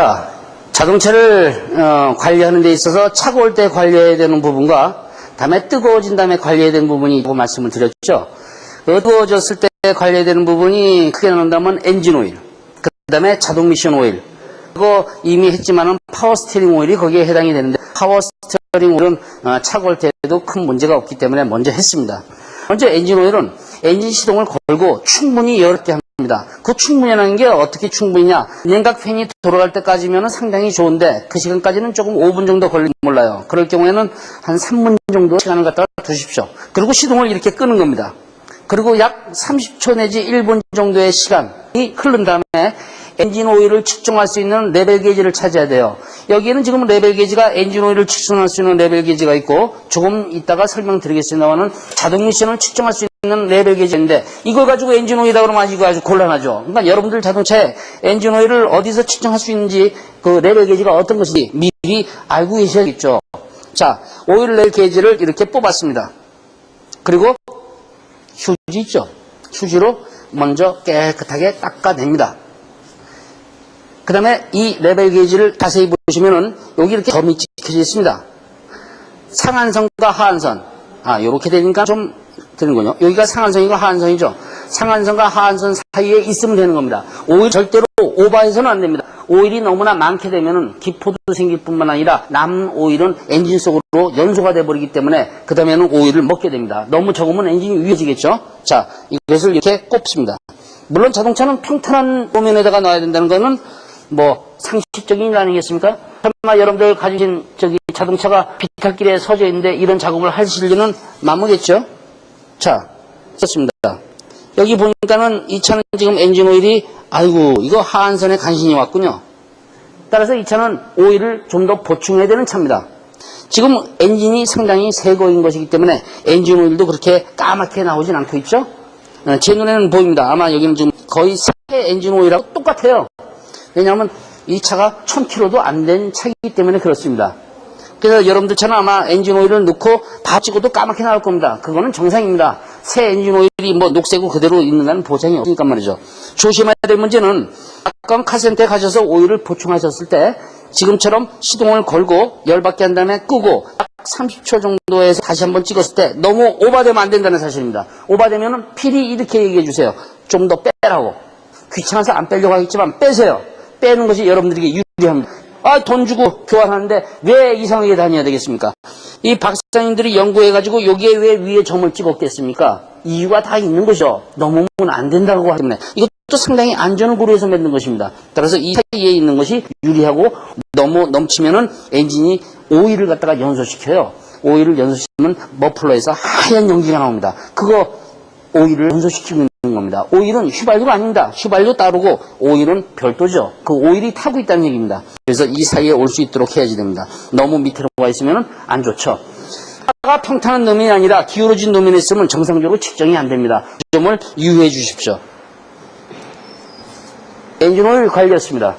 자, 자동차를 어, 관리하는 데 있어서 차고 올 때 관리해야 되는 부분과 다음에 뜨거워진 다음에 관리해야 되는 부분이 있고 말씀을 드렸죠. 어두워졌을 때 관리해야 되는 부분이 크게 나눈다면 엔진 오일, 그 다음에 자동 미션 오일, 그거 이미 했지만은 파워 스티어링 오일이 거기에 해당이 되는데 파워 스티어링 오일은 어, 차고 올 때도 큰 문제가 없기 때문에 먼저 했습니다. 먼저 엔진 오일은 엔진 시동을 걸고 충분히 열게 합니다. 그 충분히라는 게 어떻게 충분히냐? 냉각 팬이 돌아갈 때까지면 상당히 좋은데 그 시간까지는 조금 5분 정도 걸릴지 몰라요. 그럴 경우에는 한 3분 정도 시간을 갖다가 두십시오. 그리고 시동을 이렇게 끄는 겁니다. 그리고 약 30초 내지 1분 정도의 시간이 흐른 다음에 엔진 오일을 측정할 수 있는 레벨 게이지를 찾아야 돼요. 여기에는 지금 레벨 게이지가 엔진 오일을 측정할 수 있는 레벨 게이지가 있고 조금 이따가 설명드리겠습니다만은 자동 미션을 측정할 수 있는 레벨 게이지인데 이걸 가지고 엔진 오일이다 그러면 이거 아주 곤란하죠. 그러니까 여러분들 자동차에 엔진 오일을 어디서 측정할 수 있는지 그 레벨 게이지가 어떤 것인지 미리 알고 계셔야겠죠. 자, 오일 레벨 게이지를 이렇게 뽑았습니다. 그리고 휴지 있죠? 휴지로 먼저 깨끗하게 닦아냅니다. 그 다음에 이 레벨 게이지를 자세히 보시면은 여기 이렇게 점이 찍혀져 있습니다. 상한선과 하한선. 아, 요렇게 되니까 좀 되는군요. 여기가 상한선이고 하한선이죠. 상한선과 하한선 사이에 있으면 되는 겁니다. 오일 절대로 오버해서는 안 됩니다. 오일이 너무나 많게 되면은 기포도 생길 뿐만 아니라 남은 오일은 엔진 속으로 연소가 돼 버리기 때문에 그 다음에는 오일을 먹게 됩니다. 너무 적으면 엔진이 위험해지겠죠. 자, 이것을 이렇게 꼽습니다. 물론 자동차는 평탄한 도면에다가 놔야 된다는 거는 뭐 상식적인 일 아니겠습니까? 설마 여러분들 가지신 저기 자동차가 비탈길에 서져 있는데 이런 작업을 하실 리는 마무겠죠? 자, 썼습니다. 여기 보니까는 이 차는 지금 엔진 오일이 아이고 이거 하한선에 간신히 왔군요. 따라서 이 차는 오일을 좀 더 보충해야 되는 차입니다. 지금 엔진이 상당히 새 거인 것이기 때문에 엔진 오일도 그렇게 까맣게 나오진 않고 있죠? 어, 제 눈에는 보입니다. 아마 여기는 지금 거의 새 엔진 오일하고 똑같아요. 왜냐하면 이 차가 1000km도 안 된 차이기 때문에 그렇습니다. 그래서 여러분들 차는 아마 엔진 오일을 넣고 다 찍어도 까맣게 나올 겁니다. 그거는 정상입니다. 새 엔진 오일이 뭐 녹색으로 그대로 있는다는 보장이 없으니까 말이죠. 조심해야 될 문제는 아까 카센터에 가셔서 오일을 보충하셨을 때 지금처럼 시동을 걸고 열받게 한 다음에 끄고 딱 30초 정도에서 다시 한번 찍었을 때 너무 오버되면 안 된다는 사실입니다. 오버되면은 필히 이렇게 얘기해 주세요. 좀 더 빼라고. 귀찮아서 안 빼려고 하겠지만 빼세요. 빼는 것이 여러분들에게 유리합니다. 아, 돈 주고 교환하는데 왜 이상하게 다녀야 되겠습니까? 이 박사님들이 연구해가지고 여기에 왜 위에 점을 찍었겠습니까? 이유가 다 있는 것이죠. 넘으면 안 된다고 하기 때문에. 이것도 상당히 안전을 고려해서 만든 것입니다. 따라서 이 사이에 있는 것이 유리하고 너무 넘치면은 엔진이 오일을 갖다가 연소시켜요. 오일을 연소시키면 머플러에서 하얀 연기가 나옵니다. 그거 오일을 연소시키고 겁니다. 오일은 휘발유가 아닙니다. 휘발유 따르고 오일은 별도죠. 그 오일이 타고 있다는 얘기입니다. 그래서 이 사이에 올 수 있도록 해야지 됩니다. 너무 밑으로 와 있으면 안 좋죠. 차가 평탄한 노면이 아니라 기울어진 노면에 있으면 정상적으로 측정이 안 됩니다. 이 점을 유의해 주십시오. 엔진 오일 관리였습니다.